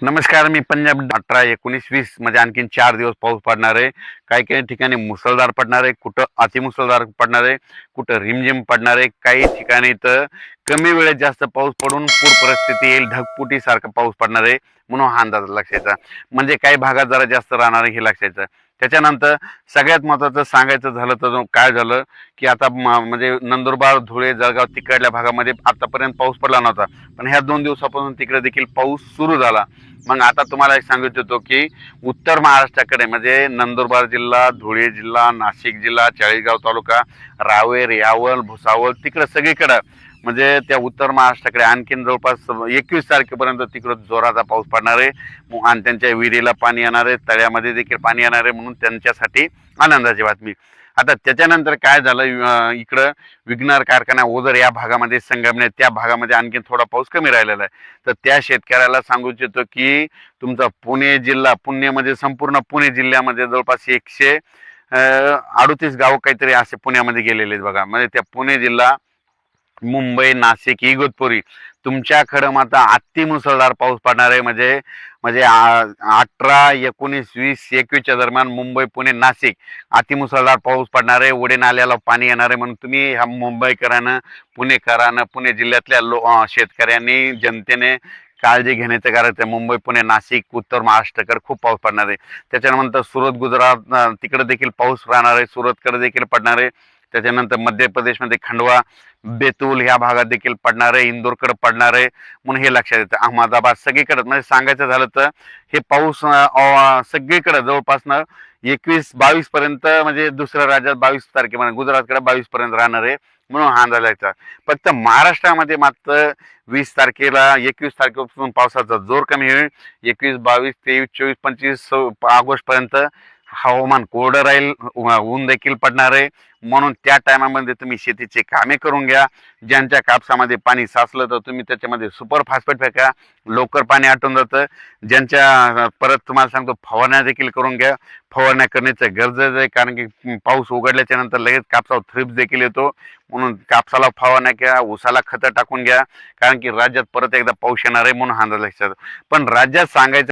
नमस्कार मी पंजाब अठरा एकोणीस वीसमध्ये आणखीन चार दिवस पाऊस पडणार आहे. काही काही ठिकाणी मुसळधार पडणार आहे कुठं अतिमुसळधार पडणार आहे कुठं रिमझिम पडणार आहे काही ठिकाणी तर कमी वेळेत जास्त पाऊस पडून पूर परिस्थिती येईल ढगपुटी सारखा पाऊस पडणार आहे म्हणून हा अंदाज लक्षायचा. म्हणजे काही भागात जरा जास्त राहणार आहे हे लक्षायचं. त्याच्यानंतर सगळ्यात महत्वाचं सांगायचं झालं तर काय झालं की आता म- म्हणजे नंदुरबार धुळे जळगाव तिकडल्या भागामध्ये आतापर्यंत पाऊस पडला नव्हता. पण ह्या दोन दिवसापासून तिकडे देखील पाऊस सुरू झाला. मग आता तुम्हाला एक सांगत होतो की उत्तर महाराष्ट्राकडे म्हणजे नंदुरबार जिल्हा धुळे जिल्हा नाशिक जिल्हा चाळीसगाव तालुका रावेर यावल भुसावळ तिकडं सगळीकडं म्हणजे त्या उत्तर महाराष्ट्राकडे आणखीन जवळपास एकवीस तारखेपर्यंत तिकडं जोराचा पाऊस पडणार आहे. मग आणि त्यांच्या विहिरीला पाणी येणार आहे. तळ्यामध्ये देखील पाणी येणार आहे म्हणून त्यांच्यासाठी आनंदाची बातमी. आता त्याच्यानंतर काय झालं? इकडं विघ्नार कारखाना ओझर या भागामध्ये संगमने त्या भागामध्ये आणखीन थोडा पाऊस कमी राहिलेला आहे. तर त्या शेतकऱ्याला सांगू इच्छितो की तुमचा पुणे जिल्हा पुण्यामध्ये संपूर्ण पुणे जिल्ह्यामध्ये जवळपास एकशे अडतीस गाव काहीतरी असे पुण्यामध्ये गेलेले आहेत बघा. म्हणजे त्या पुणे जिल्हा मुंबई नाशिक इगतपुरी. तुमच्याकडं आता अति मुसळधार पाऊस पडणार आहे. म्हणजे म्हणजे अठरा एकोणीस वीस एकवीसच्या दरम्यान मुंबई पुणे नाशिक अतिमुसळधार पाऊस पडणार आहे. उडे नाल्याला पाणी येणार आहे. म्हणून तुम्ही ह्या मुंबईकरानं पुणेकरानं पुणे जिल्ह्यातल्या लो शेतकऱ्यांनी जनतेने काळजी घेण्याचं कारण आहे. मुंबई पुणे नाशिक उत्तर महाराष्ट्रकर खूप पाऊस पडणार आहे. त्याच्यानंतर सुरत गुजरात तिकडे देखील पाऊस राहणार आहे. सुरतकडे देखील पडणार आहे. त्याच्यानंतर मध्य प्रदेशमध्ये खंडवा बेतूल ह्या भागात देखील पडणार आहे इंदोरकडे पडणार आहे म्हणून हे लक्षात येतं. अहमदाबाद सगळीकडे म्हणजे सांगायचं झालं तर हे पाऊस अं, सगळीकडे जवळपासनं एकवीस बावीस पर्यंत म्हणजे दुसऱ्या राज्यात बावीस तारखेपर्यंत गुजरातकडे बावीस पर्यंत राहणार आहे म्हणून हा अंदाज यायचा फक्त महाराष्ट्रामध्ये मात्र वीस तारखेला एकवीस तारखेपासून पावसाचा जोर कमी होईल. एकवीस बावीस तेवीस चोवीस पंचवीस ऑगस्ट पर्यंत हवामान कोरडं राहील ऊन देखील पडणार आहे. म्हणून त्या टायमामध्ये तुम्ही शेतीचे कामे करून घ्या. ज्यांच्या कापसामध्ये पाणी साचलं तर तुम्ही त्याच्यामध्ये सुपर फॉस्फेट फेका. लवकर पाणी आटून जातं. ज्यांच्या परत तुम्हाला सांगतो फवारण्या देखील करून घ्या. फवारण्या करण्याचं गरजेचं आहे कारण की पाऊस उघडल्याच्या नंतर लगेच कापसावर थ्रिप्स देखील येतो. म्हणून कापसाला फवारण्या घ्या ऊसाला खतं टाकून घ्या. कारण की राज्यात परत एकदा पाऊस येणार आहे म्हणून हा अंदाज लक्षात पण राज्यात सांगायचं